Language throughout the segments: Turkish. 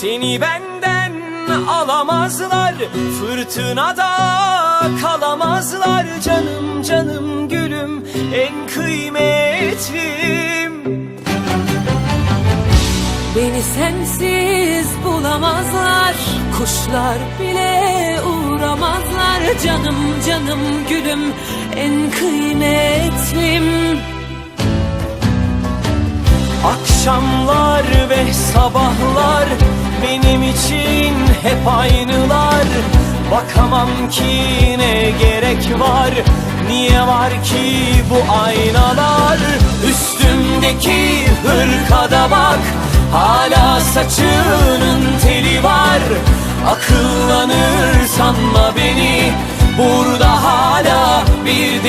Seni benden alamazlar Fırtınada kalamazlar. Canım canım gülüm en kıymetlim. Beni sensiz bulamazlar Kuşlar bile uğramazlar. Canım canım gülüm en kıymetlim. Akşamlar ve sabahlar benim için hep aynılar. Bakamam ki ne gerek var? Niye var ki bu aynalar? Üstümdeki hırkada bak. Hala saçının teli var. Akıllanır sanma beni. Burada hala bir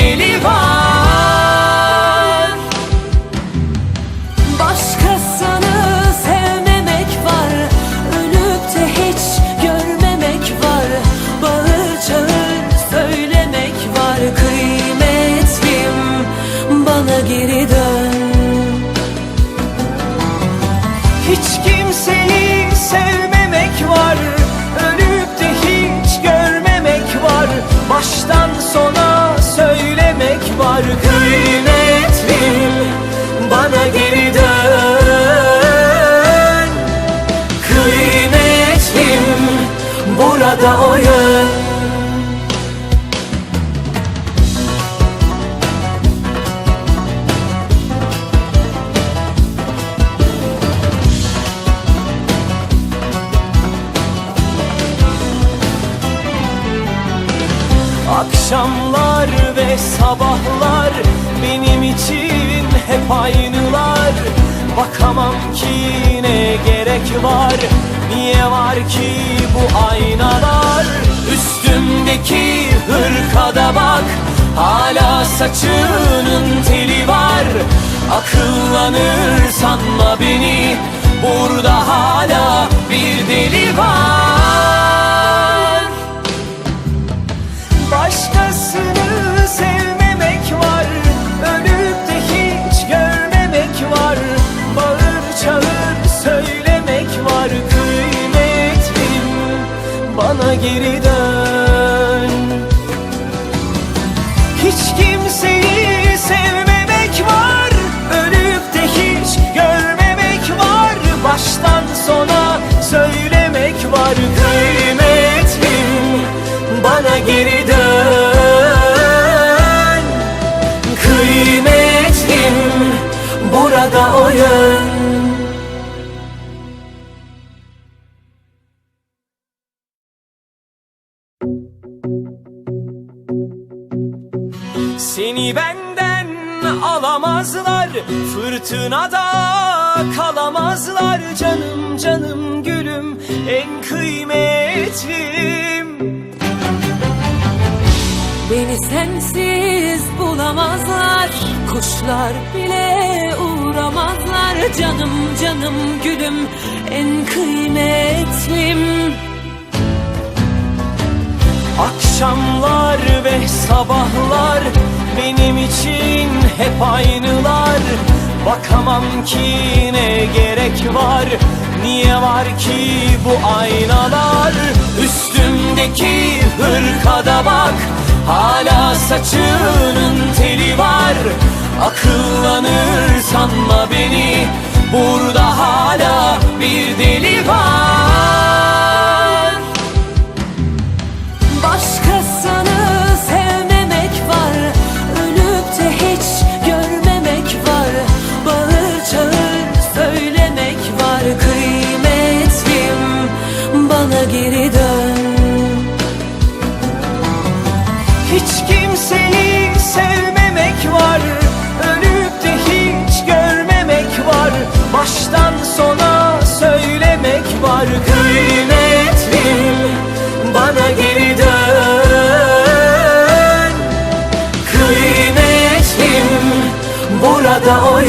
Hiç kimseyi sevmemek var. Ölüp de hiç görmemek var. Baştan sona söylemek var. Kıymetlim bana geri dön. Kıymetlim burada o Akşamlar ve sabahlar benim için hep aynılar. Bakamam ki ne gerek var. Niye var ki bu aynalar? Üstümdeki hırkada bak Hala saçının teli var. Akıllanır sanma beni Burada hala bir deli var geri dön. Hiç kimseyi Seni benden alamazlar Fırtınada kalamazlar Canım canım gülüm en kıymetlim. Beni sensiz bulamazlar Kuşlar bile uğramazlar. Canım canım gülüm en kıymetlim. Akşamlar ve sabahlar benim için hep aynılar. Bakamam ki ne gerek var Niye var ki bu aynalar? Üstümdeki hırkada bak Hala saçının teli var. Akıllanır sanma beni Burada hala bir deli var Hiç kimseyi sevmemek var Ölüp de hiç görmemek var. Baştan sona söylemek var Kıymetlim bana geri dön. Kıymetlim burada o